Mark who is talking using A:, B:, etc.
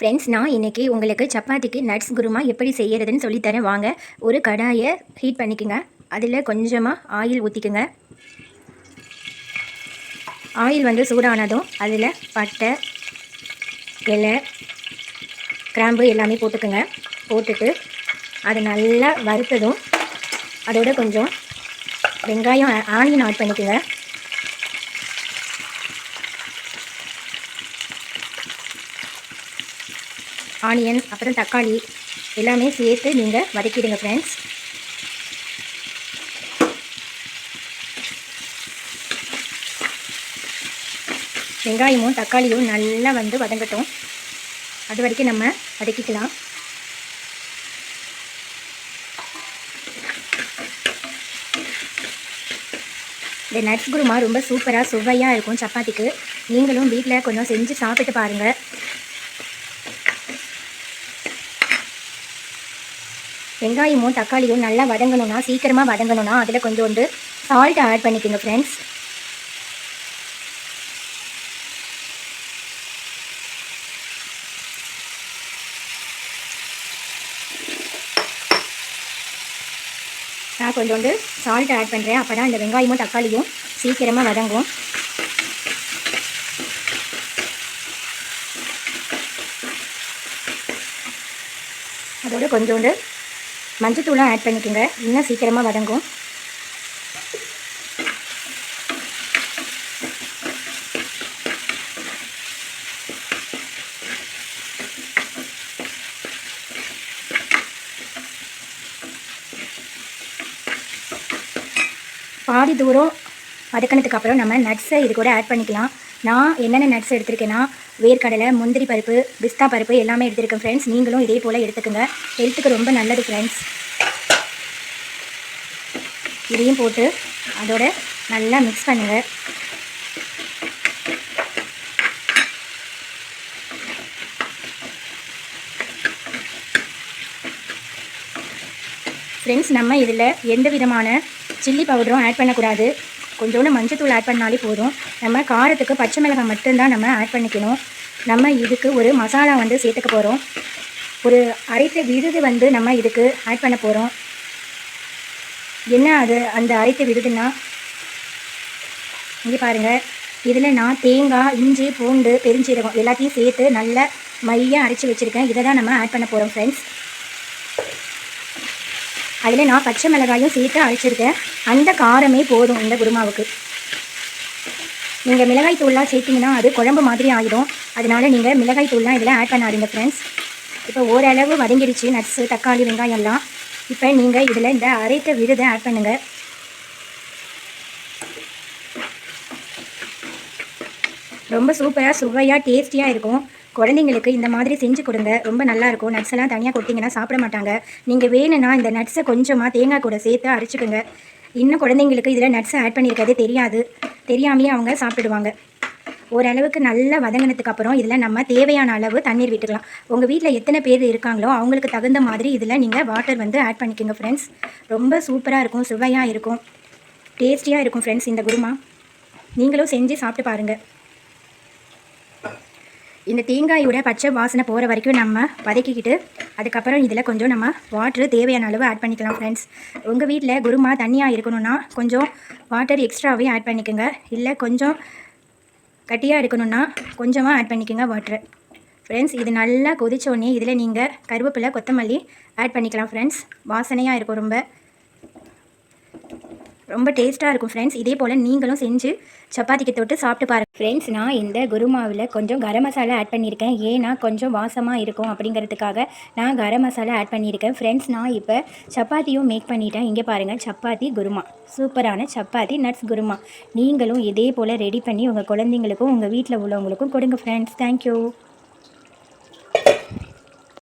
A: Friends நான் இன்னைக்கு உங்களுக்கு சப்பாத்திக்கு நட்ஸ் குருமா எப்படி செய்கிறதுன்னு சொல்லித்தரேன். வாங்க ஒரு கடாயை ஹீட் பண்ணிக்கோங்க. அதில் கொஞ்சமாக ஆயில் ஊற்றிக்கோங்க ஆயில் வந்து சூடானதும் அதில் பட்டை இலை கிராம்பு எல்லாமே போட்டுக்கோங்க. போட்டுட்டு அது நல்லா வறுத்ததும் அதோட கொஞ்சம் வெங்காயம் ஆனியன் ஆட் பண்ணிக்கோங்க. ஆனியன் அப்புறம் தக்காளி எல்லாமே சேர்த்து நீங்கள் வதக்கிடுங்க ஃப்ரெண்ட்ஸ் வெங்காயமும் தக்காளியும் நல்லா வந்து வதங்கட்டும். அது வரைக்கும் நம்ம வதக்கிக்கலாம். இந்த நட்ஸ் குருமா ரொம்ப சூப்பராக சுவையாக இருக்கும் சப்பாத்திக்கு. நீங்களும் வீட்டில் கொஞ்சம் செஞ்சு சாப்பிட்டு பாருங்கள் வெங்காயமும் தக்காளியும் நல்லா வதங்கணும்னா சீக்கிரமாக வதங்கணும்னா அதில் கொஞ்சோண்டு சால்ட் ஆட் பண்ணிக்கோங்க ஃப்ரெண்ட்ஸ் நான் கொஞ்சோண்டு சால்ட் ஆட் பண்ணுறேன் அப்போ தான் இந்த வெங்காயமும் தக்காளியும் சீக்கிரமாக வதங்கும். அதோட கொஞ்சோண்டு மஞ்சத்தூளும் ஆட் பண்ணிக்கோங்க. இன்னும் சீக்கிரமாக வதங்கும். பாதி தூரம் வதக்கினதுக்கப்புறம் நம்ம நட்ஸை இது கூட ஆட் பண்ணிக்கலாம். நான் என்னென்ன நட்ஸ் எடுத்திருக்கேன்னா வேர்க்கடலை முந்திரி பருப்பு பிஸ்தா பருப்பு எல்லாமே எடுத்திருக்கேன் ஃப்ரெண்ட்ஸ் நீங்களும் இதே போல் எடுத்துக்கோங்க. ஹெல்த்துக்கு ரொம்ப நல்லது ஃப்ரெண்ட்ஸ் இதையும் போட்டு அதோட நல்லா மிக்ஸ் பண்ணுங்கள் ஃப்ரெண்ட்ஸ் நம்ம இதில் எந்த விதமான சில்லி பவுடரும் ஆட் பண்ணக்கூடாது. கொஞ்சோண்டு மஞ்சத்தூள் ஆட் பண்ணாலே போதும். நம்ம காரத்துக்கு பச்சை மிளகாய் மட்டும்தான் நம்ம ஆட் பண்ணிக்கணும். நம்ம இதுக்கு ஒரு மசாலா வந்து சேர்த்துக்க போகிறோம் ஒரு அரைத்த விருது வந்து நம்ம இதுக்கு ஆட் பண்ண போகிறோம் என்ன அது அந்த அரைத்த விருதுன்னா? இங்கே பாருங்கள் இதில் நான் தேங்காய் இஞ்சி பூண்டு பெருஞ்சீரகம் எல்லாத்தையும் சேர்த்து நல்ல மையாக அரைச்சி வச்சுருக்கேன். இதை தான் நம்ம ஆட் பண்ண போகிறோம் ஃப்ரெண்ட்ஸ் அதில் நான் பச்சை மிளகாயும் சேர்த்து அரைச்சிருக்கேன். அந்த காரமே போதும் இந்த குருமாவுக்கு. நீங்கள் மிளகாய் தூள்லாம் சேர்த்திங்கன்னா அது குழம்பு மாதிரி ஆகிடும் அதனால் நீங்கள் மிளகாய் தூள்லாம் இதில் ஆட் பண்ணாதீங்க ஃப்ரெண்ட்ஸ் இப்போ ஓரளவு வதங்கிடுச்சு நட்ஸு தக்காளி வெங்காயம் எல்லாம். இப்போ நீங்கள் இதில் இந்த அரைத்த விருதை ஆட் பண்ணுங்கள் ரொம்ப சூப்பராக சுவையாக டேஸ்டியாக இருக்கும். குழந்தைங்களுக்கு இந்த மாதிரி செஞ்சு கொடுங்க. ரொம்ப நல்லாயிருக்கும். நட்ஸ் எல்லாம் தனியாக கொடுத்தீங்கன்னா சாப்பிட மாட்டாங்க. நீங்கள் வேணும்னா இந்த நட்ஸை கொஞ்சமாக தேங்காய் கூட சேர்த்து அரைச்சிக்கோங்க. இன்னும் குழந்தைங்களுக்கு இதில் நட்ஸை ஆட் பண்ணியிருக்கதே தெரியாது. தெரியாமையே அவங்க சாப்பிடுவாங்க. ஓரளவுக்கு நல்லா வதங்கினதுக்கு அப்புறம் இதில் நம்ம தேவையான அளவு தண்ணீர் விட்டுக்கலாம். உங்கள் வீட்டில் எத்தனை பேர் இருக்காங்களோ அவங்களுக்கு தகுந்த மாதிரி இதில் நீங்கள் வாட்டர் வந்து ஆட் பண்ணிக்கோங்க ஃப்ரெண்ட்ஸ் ரொம்ப சூப்பராக இருக்கும். சுவையாக இருக்கும். டேஸ்டியாக இருக்கும் ஃப்ரெண்ட்ஸ் இந்த குருமா. நீங்களும் செஞ்சு சாப்பிட்டு பாருங்கள் இந்த தேங்காயோட பச்சை வாசனை போகிற வரைக்கும் நம்ம வதக்கிக்கிட்டு அதுக்கப்புறம் இதில் கொஞ்சம் நம்ம வாட்ரு தேவையான அளவு ஆட் பண்ணிக்கலாம் ஃப்ரெண்ட்ஸ் உங்கள் வீட்டில் குருமா தண்ணியாக இருக்கணும்னா கொஞ்சம் வாட்டர் எக்ஸ்ட்ராவே ஆட் பண்ணிக்கோங்க. இல்லை கொஞ்சம் கட்டியாக இருக்கணும்னா கொஞ்சமாக ஆட் பண்ணிக்கோங்க வாட்ரு ஃப்ரெண்ட்ஸ் இது நல்லா கொதிச்சோடனே இதில் நீங்கள் கருவேப்பிலை கொத்தமல்லி ஆட் பண்ணிக்கலாம் ஃப்ரெண்ட்ஸ் வாசனையாக இருக்கும் ரொம்ப. ரொம்ப டேஸ்ட்டாக இருக்கும் ஃப்ரெண்ட்ஸ் இதே போல் நீங்களும் செஞ்சு சப்பாத்திக்கு தொட்டு சாப்பிட்டு பாருங்கள் ஃப்ரெண்ட்ஸ் நான் இந்த குருமாவில் கொஞ்சம் கரம் மசாலா ஆட் பண்ணியிருக்கேன். ஏன்னா கொஞ்சம் வாசமாக இருக்கும் அப்படிங்கிறதுக்காக நான் கரம் மசாலா ஆட் பண்ணியிருக்கேன். ஃப்ரெண்ட்ஸ் நான் இப்போ சப்பாத்தியும் மேக் பண்ணிட்டேன். இங்கே பாருங்கள் சப்பாத்தி குருமா. சூப்பரான சப்பாத்தி நட்ஸ் குருமா. நீங்களும் இதே போல் ரெடி பண்ணி உங்கள் குழந்தைங்களுக்கும் உங்கள் வீட்டில் உள்ளவங்களுக்கும் கொடுங்க ஃப்ரெண்ட்ஸ் தேங்க்யூ